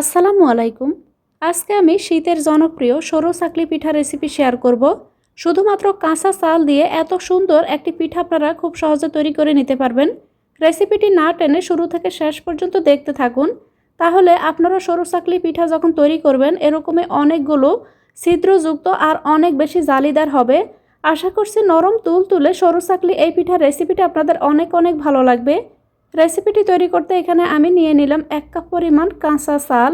আসসালামু আলাইকুম। আজকে আমি শীতের জনপ্রিয় সরু চাকলি পিঠা রেসিপি শেয়ার করব। শুধুমাত্র কাঁচা চাল দিয়ে এত সুন্দর একটি পিঠা আপনারা খুব সহজে তৈরি করে নিতে পারবেন। রেসিপিটি না টেনে শুরু থেকে শেষ পর্যন্ত দেখতে থাকুন। তাহলে আপনারা সরু চাকলি পিঠা যখন তৈরি করবেন, এরকমই অনেকগুলো ছিদ্রযুক্ত আর অনেক বেশি জালিদার হবে। আশা করছি নরম তুল তুলে সরু চাকলি এই পিঠার রেসিপিটা আপনাদের অনেক অনেক ভালো লাগবে। রেসিপিটি তৈরি করতে এখানে আমি নিয়ে নিলাম এক কাপ পরিমাণ কাঁচা চাল।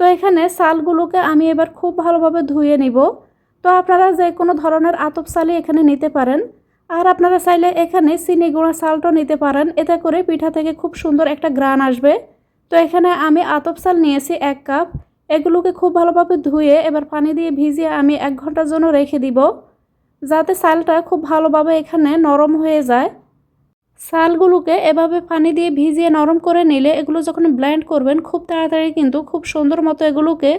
তো এখানে চালগুলোকে আমি এবার খুব ভালোভাবে ধুয়ে নিব। তো আপনারা যে কোনো ধরনের আতপ চালই এখানে নিতে পারেন। আর আপনারা চাইলে এখানে চিনি গুঁড়া চালটাও নিতে পারেন। এতে করে পিঠা থেকে খুব সুন্দর একটা গ্রান আসবে। তো এখানে আমি আতপ চাল নিয়েছি এক কাপ। এগুলোকে খুব ভালোভাবে ধুয়ে এবার পানি দিয়ে ভিজিয়ে আমি এক ঘণ্টার জন্য রেখে দিব। যাতে চালটা খুব ভালোভাবে এখানে নরম হয়ে যায়। চালগুলোকে এভাবে পানি দিয়ে ভিজিয়ে নরম করে নিলে এগুলো যখন ব্লেন্ড করবেন, খুব তাড়াতাড়ি কিন্তু খুব সুন্দর মতো এগুলোকে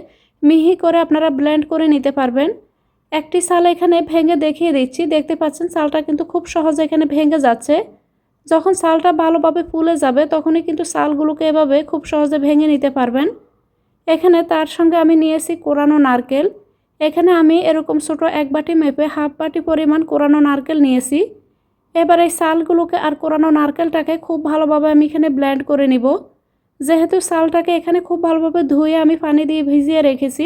মিহি করে আপনারা ব্লেন্ড করে নিতে পারবেন। একটি চাল এখানে ভেঙে দেখিয়ে দিচ্ছি। দেখতে পাচ্ছেন চালটা কিন্তু খুব সহজে এখানে ভেঙে যাচ্ছে। যখন চালটা ভালোভাবে ফুলে যাবে, তখনই কিন্তু চালগুলোকে এভাবে খুব সহজে ভেঙে নিতে পারবেন। এখানে তার সঙ্গে আমি নিয়েছি কোরানো নারকেল। এখানে আমি এরকম ছোটো এক বাটি মেপে হাফ বাটি পরিমাণ কোরানো নারকেল নিয়েছি। এবার এই চালগুলোকে আর কোরানো নারকেলটাকে খুব ভালোভাবে আমি এখানে ব্লেন্ড করে নিব। যেহেতু চালটাকে এখানে খুব ভালোভাবে ধুয়ে আমি পানি দিয়ে ভিজিয়ে রেখেছি,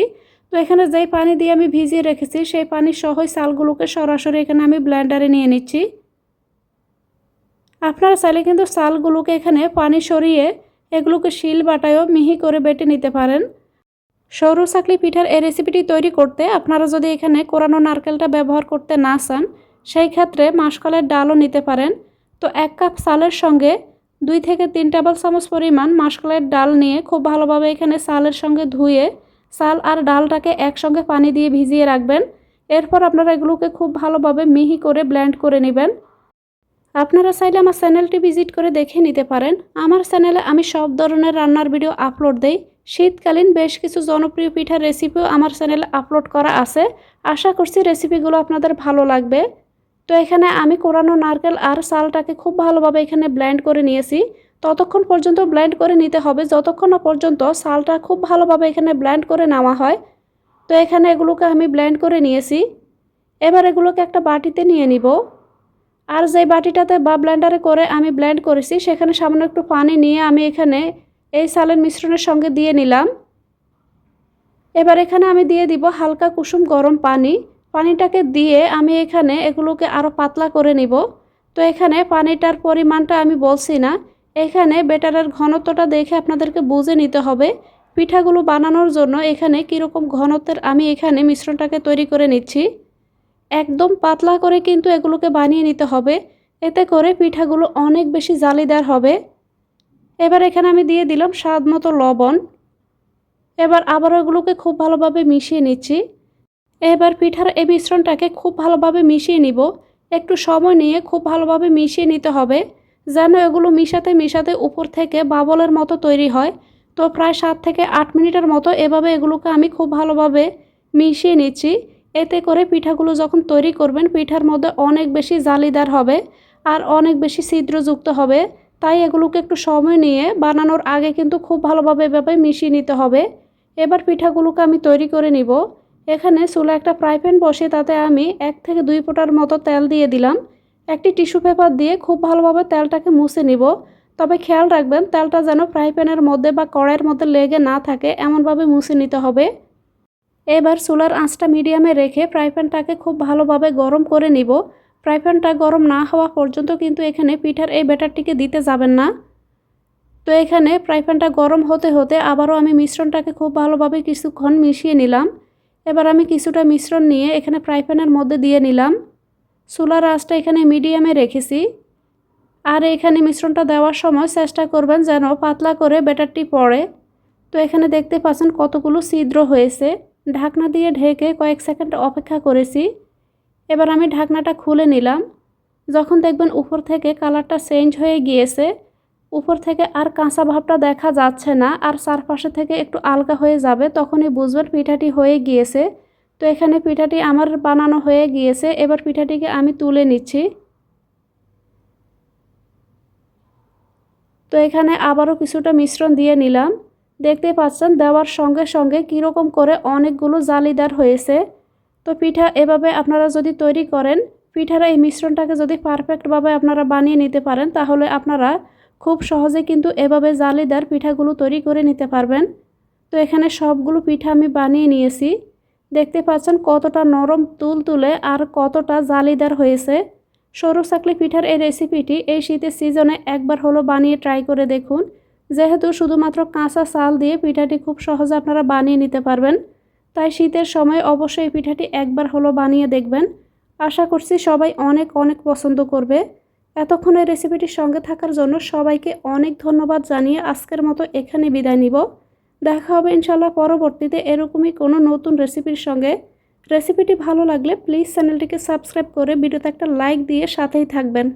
তো এখানে যেই পানি দিয়ে আমি ভিজিয়ে রেখেছি, সেই পানি সহই চালগুলোকে সরাসরি এখানে আমি ব্লেন্ডারে নিয়ে নিচ্ছি। আপনারা চাইলে কিন্তু চালগুলোকে এখানে পানি সরিয়ে এগুলোকে শিল বাটায়ও মিহি করে বেটে নিতে পারেন। সরু চাকলি পিঠার এই রেসিপিটি তৈরি করতে আপনারা যদি এখানে কোরানো নারকেলটা ব্যবহার করতে না চান সেই ক্ষেত্রে মাসকলের ডালও নিতে পারেন। তো এক কাপ চালের সঙ্গে দুই থেকে তিন টেবিল চামচ পরিমাণ মাসকলের ডাল নিয়ে খুব ভালোভাবে এখানে চালের সঙ্গে ধুয়ে চাল আর ডালটাকে একসঙ্গে পানি দিয়ে ভিজিয়ে রাখবেন। এরপর আপনারা এগুলোকে খুব ভালোভাবে মিহি করে ব্লেন্ড করে নেবেন। আপনারা চাইলে আমার চ্যানেলটি ভিজিট করে দেখে নিতে পারেন। আমার চ্যানেলে আমি সব ধরনের রান্নার ভিডিও আপলোড দেই। শীতকালীন বেশ কিছু জনপ্রিয় পিঠার রেসিপিও আমার চ্যানেলে আপলোড করা আছে। আশা করছি রেসিপিগুলো আপনাদের ভালো লাগবে। তো এখানে আমি কোরানো নারকেল আর চালটাকে খুব ভালোভাবে এখানে ব্লেন্ড করে নিয়েছি। ততক্ষণ পর্যন্ত ব্লেন্ড করে নিতে হবে। যতক্ষণ না পর্যন্ত চালটা খুব ভালোভাবে এখানে ব্লেন্ড করে নেওয়া হয়, তো এখানে এগুলোকে আমি ব্লেন্ড করে নিয়েছি। এবার এগুলোকে একটা বাটিতে নিয়ে নিব। আর যে বাটিটাতে বা ব্লেন্ডারে করে আমি ব্লেন্ড করেছি, সেখানে সামান্য একটু পানি নিয়ে আমি এখানে এই চালের মিশ্রণের সঙ্গে দিয়ে নিলাম। এবার এখানে আমি দিয়ে দিব হালকা কুসুম গরম পানি। পানিটাকে দিয়ে আমি এখানে এগুলোকে আরও পাতলা করে নিব। তো এখানে পানিটার পরিমাণটা আমি বলছি না। এখানে বেটারের ঘনত্বটা দেখে আপনাদেরকে বুঝে নিতে হবে পিঠাগুলো বানানোর জন্য এখানে কীরকম ঘনত্বের আমি এখানে মিশ্রণটাকে তৈরি করে নিচ্ছি। একদম পাতলা করে কিন্তু এগুলোকে বানিয়ে নিতে হবে। এতে করে পিঠাগুলো অনেক বেশি জালিদার হবে। এবার এখানে আমি দিয়ে দিলাম স্বাদ মতো লবণ। এবার আবার এগুলোকে খুব ভালোভাবে মিশিয়ে নিচ্ছি। এবার পিঠার এই মিশ্রণটাকে খুব ভালোভাবে মিশিয়ে নিব। একটু সময় নিয়ে খুব ভালোভাবে মিশিয়ে নিতে হবে, যেন এগুলো মিশাতে মিশাতে উপর থেকে বাবলের মতো তৈরি হয়। তো প্রায় সাত থেকে আট মিনিটের মতো এভাবে এগুলোকে আমি খুব ভালোভাবে মিশিয়ে নিচ্ছি। এতে করে পিঠাগুলো যখন তৈরি করবেন, পিঠার মধ্যে অনেক বেশি জালিদার হবে আর অনেক বেশি ছিদ্রযুক্ত হবে। তাই এগুলোকে একটু সময় নিয়ে বানানোর আগে কিন্তু খুব ভালোভাবে এভাবে মিশিয়ে নিতে হবে। এবার পিঠাগুলোকে আমি তৈরি করে নিব। এখানে চুলা একটা ফ্রাই প্যান বসে তাতে আমি এক থেকে দুই ফোঁটার মতো তেল দিয়ে দিলাম। একটি টিস্যু পেপার দিয়ে খুব ভালোভাবে তেলটাকে মুছে নিব। তবে খেয়াল রাখবেন, তেলটা যেন ফ্রাই প্যানের মধ্যে বা কড়াইয়ের মধ্যে লেগে না থাকে, এমনভাবে মুছে নিতে হবে। এবার চুলার আঁচটা মিডিয়ামে রেখে ফ্রাই প্যানটাকে খুব ভালোভাবে গরম করে নিব। ফ্রাই প্যানটা গরম না হওয়া পর্যন্ত কিন্তু এখানে পিঠার এই ব্যাটারটিকে দিতে যাবেন না। তো এখানে ফ্রাই প্যানটা গরম হতে হতে আবারও আমি মিশ্রণটাকে খুব ভালোভাবে কিছুক্ষণ মিশিয়ে নিলাম। এবার আমি কিছুটা মিশ্রণ নিয়ে এখানে ফ্রাই প্যানের মধ্যে দিয়ে নিলাম। চুলার আঁচটা এখানে মিডিয়ামে রেখেছি। আর এখানে মিশ্রণটা দেওয়ার সময় চেষ্টা করবেন যেন পাতলা করে ব্যাটারটি পড়ে। তো এখানে দেখতে পাচ্ছেন কতগুলো ছিদ্র হয়েছে। ঢাকনা দিয়ে ঢেকে কয়েক সেকেন্ড অপেক্ষা করেছি। এবার আমি ঢাকনাটা খুলে নিলাম। যখন দেখবেন উপর থেকে কালারটা চেঞ্জ হয়ে গিয়েছে উপর থেকে আর কাঁচা ভাবটা দেখা যাচ্ছে না, আর চারপাশে থেকে একটু আলগা হয়ে যাবে, তখনই বুঝবেন পিঠাটি হয়ে গিয়েছে। তো এখানে পিঠাটি আমার বানানো হয়ে গিয়েছে, এবার পিঠাটিকে আমি তুলে নিচ্ছি। তো এখানে আবারও কিছুটা মিশ্রণ দিয়ে নিলাম। দেখতে পাচ্ছেন, দেওয়ার সঙ্গে সঙ্গে কীরকম করে অনেকগুলো জালিদার হয়েছে। তো পিঠা এভাবে আপনারা যদি তৈরি করেন, পিঠার এই মিশ্রণটাকে যদি পারফেক্টভাবে আপনারা বানিয়ে নিতে পারেন, তাহলে আপনারা খুব সহজে কিন্তু এভাবে জালিদার পিঠাগুলো তৈরি করে নিতে পারবেন। তো এখানে সবগুলো পিঠা আমি বানিয়ে নিয়েছি। দেখতে পাচ্ছেন কতটা নরম তুল তুলে আর কতটা জালিদার হয়েছে। সরু চাকলি পিঠার এই রেসিপিটি এই শীতের সিজনে একবার হলো বানিয়ে ট্রাই করে দেখুন। যেহেতু শুধুমাত্র কাঁচা চাল দিয়ে পিঠাটি খুব সহজে আপনারা বানিয়ে নিতে পারবেন, তাই শীতের সময় অবশ্যই পিঠাটি একবার হলো বানিয়ে দেখবেন। আশা করছি সবাই অনেক অনেক পছন্দ করবে। এতক্ষণ এই রেসিপিটির সঙ্গে থাকার জন্য সবাইকে অনেক ধন্যবাদ জানিয়ে আজকের মতো এখানে বিদায় নিব। দেখা হবে ইনশাল্লাহ পরবর্তীতে এরকমই কোনো নতুন রেসিপির সঙ্গে। রেসিপিটি ভালো লাগলে প্লিজ চ্যানেলটিকে সাবস্ক্রাইব করে ভিডিওতে একটা লাইক দিয়ে সাথেই থাকবেন।